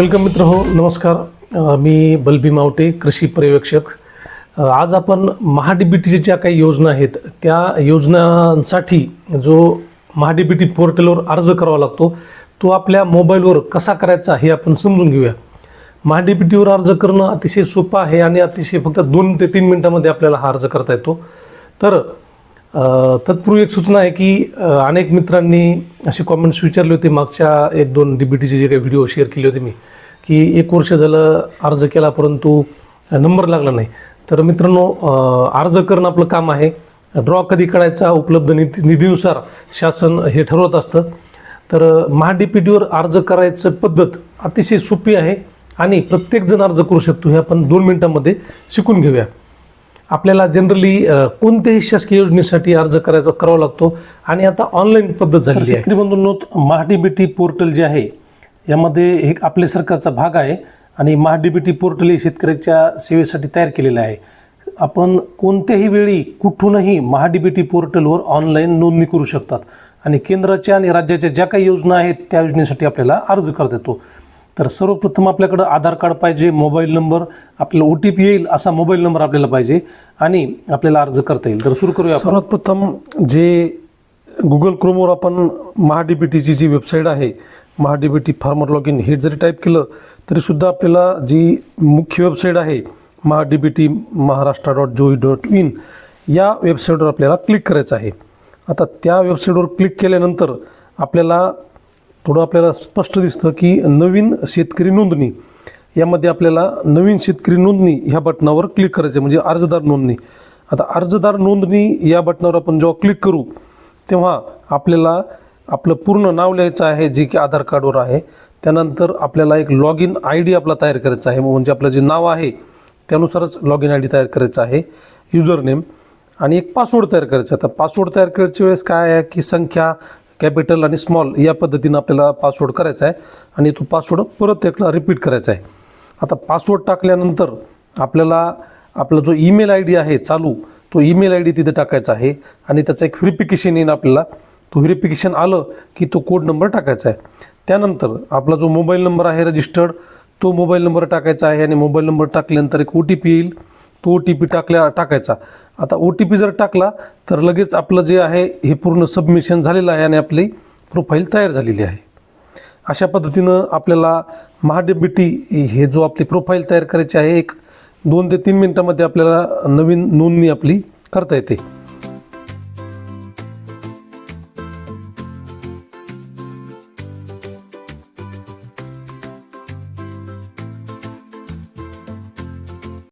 Welcome मित्र हो नमस्कार. मी बलबी मावटे कृषी पर्यवेक्षक. आज आपण महाडीबीटीच्या ज्या काही योजना आहेत त्या योजनांसाठी जो महाडीबीटी पोर्टलवर अर्ज करावा लागतो तो आपल्या मोबाईलवर कसा करायचा हे आपण समजून घेऊया. महाडीबीटीवर अर्ज करणं अतिशय सोपं आहे आणि अतिशय फक्त दोन ते तीन मिनटामध्ये आपल्याला हा अर्ज करता येतो. तर तत्पूर्वी एक सूचना आहे की अनेक मित्रांनी असे कॉमेंट्स विचारले होते. मागच्या एक दोन डी बी टीचे जे काही व्हिडिओ शेअर केले होते मी की एक वर्ष झालं अर्ज केला परंतु नंबर लागला नाही. तर मित्रांनो अर्ज करणं आपलं काम आहे. ड्रॉ कधी करायचा उपलब्ध निधी निधीनुसार शासन हे ठरवत असतं. तर महाडीपीटीवर अर्ज करायचं पद्धत अतिशय सोपी आहे आणि प्रत्येकजण अर्ज करू शकतो. हे आपण दोन मिनटामध्ये शिकून घेऊया. आपल्याला जनरली कोणत्याही शासकीय योजनेसाठी अर्ज करायचा करावा लागतो. आणि आता ऑनलाईन पद्धत झाली आहे. शेतकरी बंधूंनो महाडीबीटी पोर्टल जे आहे यामध्ये एक आपल्या सरकारचा भाग आहे आणि महाडीबीटी पोर्टल हे शेतकऱ्याच्या सेवेसाठी तयार केलेलं आहे. आपण कोणत्याही वेळी कुठूनही महाडीबीटी पोर्टलवर ऑनलाईन नोंदणी करू शकतात. आणि केंद्राच्या आणि राज्याच्या ज्या काही योजना आहेत त्या योजनेसाठी आपल्याला अर्ज करता येतो. तर सर्वप्रथम आपल्याकडं आधार कार्ड पाहिजे मोबाईल नंबर आपल्याला ओ टी पी येईल असा मोबाईल नंबर आपल्याला पाहिजे आणि आपल्याला अर्ज करता येईल. तर सुरू करूया सर्वात प्रथम जे गुगल क्रोमवर आपण महाडीबीटीची जी वेबसाईट आहे महाडीबीटी फार्मर लॉग इन हे जरी टाईप केलं तरीसुद्धा आपल्याला जी मुख्य वेबसाईट आहे MahaDBT Maharashtra dot gov dot in या वेबसाईटवर आपल्याला क्लिक करायचं आहे. आता त्या वेबसाईटवर क्लिक केल्यानंतर आपल्याला थोडं आपल्याला स्पष्ट दिसतं की नवीन शेतकरी नोंदणी. यामध्ये आपल्याला नवीन शेतकरी नोंदणी ह्या बटनावर क्लिक करायचं आहे, म्हणजे अर्जदार नोंदणी. आता अर्जदार नोंदणी या बटनावर आपण जेव्हा क्लिक करू तेव्हा आपल्याला आपलं पूर्ण नाव लिहायचं आहे जे की आधार कार्डवर आहे. त्यानंतर आपल्याला एक लॉग इन आय डी आपला तयार करायचा आहे. म्हणजे आपलं जे नाव आहे त्यानुसारच लॉग इन आय डी तयार करायचं आहे. युजर नेम आणि एक पासवर्ड तयार करायचा आहे. आता पासवर्ड तयार करायच्या वेळेस काय आहे की संख्या कॅपिटल आणि स्मॉल या पद्धतीनं आपल्याला पासवर्ड करायचा आहे. आणि तो पासवर्ड परत एकला रिपीट करायचा आहे. आता पासवर्ड टाकल्यानंतर आपल्याला आपला जो ईमेल आय डी आहे चालू तो ईमेल आय डी तिथे टाकायचा आहे. आणि त्याचं एक व्हेरिफिकेशन येईल आपल्याला. तो व्हेरिफिकेशन आलं की तो कोड नंबर टाकायचा आहे. त्यानंतर आपला जो मोबाईल नंबर आहे रजिस्टर्ड तो मोबाईल नंबर टाकायचा आहे. आणि मोबाईल नंबर टाकल्यानंतर एक ओ टी पी येईल. तो ओ टी पी टाकल्या टाकायचा. आता ओ टी पी जर टाकला तर लगेच आपलं जे आहे हे पूर्ण सबमिशन झालेलं आहे आणि आपली प्रोफाईल तयार झालेली आहे. अशा पद्धतीनं आपल्याला महाडेबिटी हे जो आपली प्रोफाईल तयार करायची आहे एक दोन ते तीन मिनटामध्ये आपल्याला नवीन नोंदणी आपली करता येते.